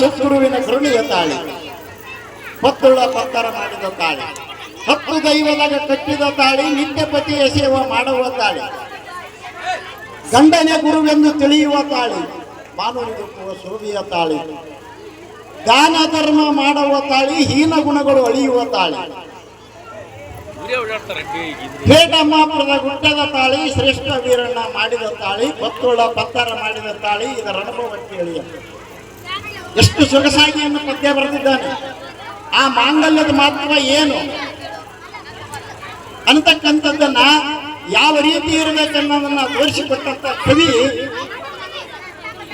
ಸದ್ಗುರುವಿನ ಕರುಣೆಯ ತಾಳಿ. ಪತ್ತುಳ ಪತ್ತರ ಮಾಡಿದ ತಾಳಿ. ಹತ್ತು ದೈವದಾಗ ಕಟ್ಟಿದ ತಾಳಿ, ನಿತ್ಯ ಪತಿಯ ಸೇವೆ ಮಾಡುವ ತಾಳಿ. ಗಂಡನೇ ಗುರುವೆಂದು ತಿಳಿಯುವ ತಾಳಿ. ಮಾನವನಿಗೊಪ್ಪುವ ಸುರುವಿಯ ತಾಳಿ. ದಾನ ಧರ್ಮ ಮಾಡುವ ತಾಳಿ, ಹೀನ ಗುಣಗಳು ಅಳಿಯುವ ತಾಳಿ. ಇವರೇ ಗುಟ್ಟದ ತಾಳಿ, ಶ್ರೇಷ್ಠ ವೀರಣ್ಣ ಮಾಡಿದ ತಾಳಿ, ಪತ್ತೋಳ ಪತ್ತರ ಮಾಡಿದ ತಾಳಿ, ಇದರ ಅನುಭವ ಕೇಳಿ ಎಷ್ಟು ಸೊಗಸಾಗಿ ಎಂದು ಪದ್ಯ ಬರೆದಿದ್ದಾನೆ. ಆ ಮಾಂಗಲ್ಯದ ಮಹತ್ವ ಏನು? ಅಂತಕ್ಕಂಥದ್ದನ್ನ ಯಾವ ರೀತಿ ಇರಬೇಕನ್ನೋದನ್ನ ತೋರಿಸಿಕೊಟ್ಟಂತ ಕವಿ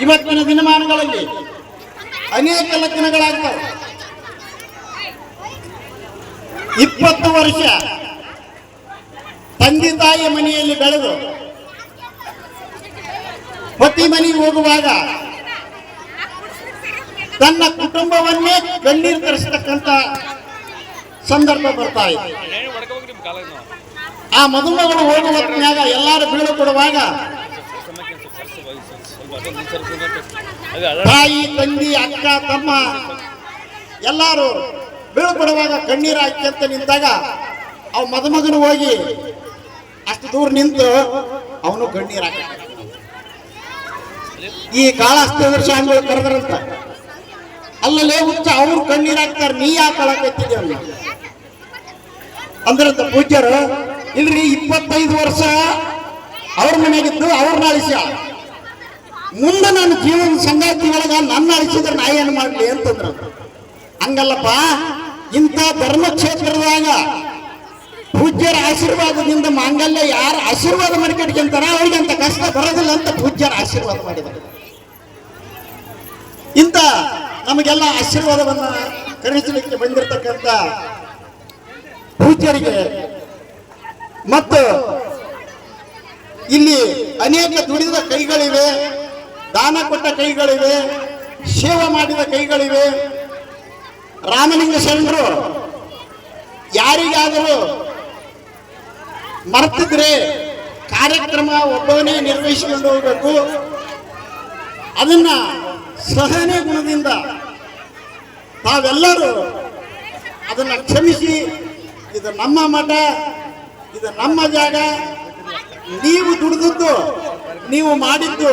ಇವತ್ತಿನ ದಿನಮಾನಗಳಲ್ಲಿ ಅನೇಕ ಲಗ್ನಗಳಾಗ್ತವೆ ಇಪ್ಪತ್ತು ವರ್ಷ ತಂದೆ ತಾಯಿಯ ಮನೆಯಲ್ಲಿ ಬೆಳೆದು, ಪತಿ ಮನೆಗೆ ಹೋಗುವಾಗ ತನ್ನ ಕುಟುಂಬವನ್ನೇ ಕಣ್ಣೀರು ತರಿಸತಕ್ಕಂತ ಸಂದರ್ಭ ಬರ್ತಾ ಇದೆ. ಆ ಮದುಮಗಳು ಹೋಗುವ ಮ್ಯಾಗ ಎಲ್ಲರೂ ಬೀಳು ಕೊಡುವಾಗ ಸಮಕ್ಕೆ ಸ್ವಲ್ಪ ಸರ್ಸ ಸ್ವಲ್ಪ ಅದೊಂದು ಸರ್ಸ ಅದು ಅದ ತಾಯಿ ತಂದಿ ಅಕ್ಕ, ತಮ್ಮ ಎಲ್ಲರೂ ಬೀಳು ಕೊಡುವಾಗ ಕಣ್ಣೀರು ಹಾಕಿ ಅಂತ ನಿಂತಾಗ ಅವ ಮದುಮಗನು ಹೋಗಿ ಅಷ್ಟು ದೂರ ನಿಂತು ಅವನು ಕಣ್ಣೀರು ಈ ವರ್ಷ ಶಾಮಿಗಳು ಕರೆದ್ರಂತ. ಅಲ್ಲಲ್ಲೇ ಹುಚ್ಚ, ಅವ್ರು ಕಣ್ಣೀರು ಹಾಕ್ತಾರೆ, ನೀ ಯಾಕೆ ಕಳಕತ್ತಿದ್ದೆ ಅವ್ನ ಅಂದ್ರಂತ ಪೂಜ್ಯರು, ಇಲ್ರಿ ಇಪ್ಪತ್ತೈದು ವರ್ಷ ಅವ್ರ ಮನೆಗಿದ್ದು ಅವ್ರನ್ನ ಅಳಿಸ ಮುಂದೆ ನನ್ನ ಜೀವನ ಸಂಗಾತಿ ಒಳಗ ನನ್ನ ಅಳಿಸಿದ್ರೆ ನಾ ಏನು ಮಾಡ್ಲಿ ಅಂತಂದ್ರ. ಹಂಗಲ್ಲಪ್ಪ, ಇಂಥ ಧರ್ಮಕ್ಷೇತ್ರದಾಗ ಪೂಜ್ಯರ ಆಶೀರ್ವಾದದಿಂದ ಮಾಂಗಲ್ಯ ಯಾರು ಆಶೀರ್ವಾದ ಮಾಡ್ಕೊಂಡ್ಕೊಂತಾರ ಅವ್ರಿಗೆ ಅಂತ ಕಷ್ಟ ಬರೋದಿಲ್ಲ ಅಂತ ಪೂಜ್ಯರ ಆಶೀರ್ವಾದ ಮಾಡಿದ್ರು. ಇಂಥ ನಮಗೆಲ್ಲ ಆಶೀರ್ವಾದವನ್ನ ಕರುಣಿಸಲಿಕ್ಕೆ ಬಂದಿರತಕ್ಕಂಥ ಪೂಜ್ಯರಿಗೆ. ಮತ್ತು ಇಲ್ಲಿ ಅನೇಕ ದುಡಿದ ಕೈಗಳಿವೆ, ದಾನ ಕೊಟ್ಟ ಕೈಗಳಿವೆ, ಸೇವೆ ಮಾಡಿದ ಕೈಗಳಿವೆ. ರಾಮಲಿಂಗ ಶರಣರು, ಯಾರಿಗಾದರೂ ಮರ್ತಿದ್ರೆ ಕಾರ್ಯಕ್ರಮ ಒಬ್ಬನೇ ನಿರ್ವಹಿಸಿಕೊಂಡು ಹೋಗಬೇಕು. ಅದನ್ನ ಸಹನೆ ಗುಣದಿಂದ ತಾವೆಲ್ಲರೂ ಅದನ್ನು ಕ್ಷಮಿಸಿ, ಇದು ನಮ್ಮ ಮಠ, ಇದು ನಮ್ಮ ಜಾಗ. ನೀವು ದುಡಿದದ್ದು, ನೀವು ಮಾಡಿದ್ದು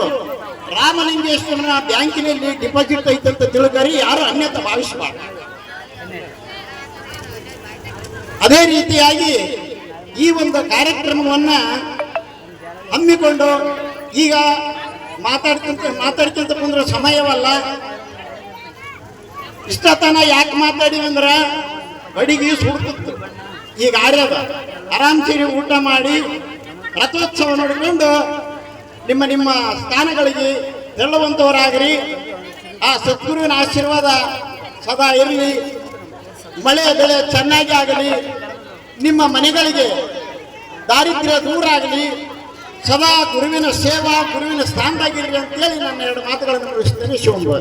ರಾಮಲಿಂಗೇಶ್ವರನ ಬ್ಯಾಂಕಿನಲ್ಲಿ ಡಿಪಾಸಿಟ್ ಐತೆ ಅಂತ ತಿಳ್ಕರಿ, ಯಾರು ಅನ್ಯತ ಭಾವಿಸಬಾರ್ದು. ಅದೇ ರೀತಿಯಾಗಿ ಈ ಒಂದು ಕಾರ್ಯಕ್ರಮವನ್ನು ಹಮ್ಮಿಕೊಂಡು ಈಗ ಮಾತಾಡ್ಕೊಂತ ಮಾತಾಡ್ಕೊಂತ ಬಂದ್ರ ಸಮಯವಲ್ಲ. ಇಷ್ಟತನ ಯಾಕೆ ಮಾತಾಡಿವಿ ಅಂದ್ರ ಅಡಿಗೆ ಸುಡ್ತಿತ್ತು. ಈಗ ಆಡ್ಯದ. ಆರಾಮ್ ಸೇರಿ ಊಟ ಮಾಡಿ ರಥೋತ್ಸವ ನೋಡಿಕೊಂಡು ನಿಮ್ಮ ನಿಮ್ಮ ಸ್ಥಾನಗಳಿಗೆ ತೆರಳುವಂಥವರಾಗ್ರಿ ಆ ಸದ್ಗುರುವಿನ ಆಶೀರ್ವಾದ ಸದಾ ಇರಲಿ. ಮಳೆ ಬೆಳೆ ಚೆನ್ನಾಗಿ ಆಗಲಿ. ನಿಮ್ಮ ಮನೆಗಳಿಗೆ ದಾರಿದ್ರ್ಯ ದೂರ ಆಗಲಿ. ಸದಾ ಗುರುವಿನ ಸೇವಾ ಗುರುವಿನ ಅಂತ ಅಂತೇಳಿ ನನ್ನ ಎರಡು ಮಾತುಗಳನ್ನು ಮುಗಿಸ್ತೇನೆ ಶಿವಂಬ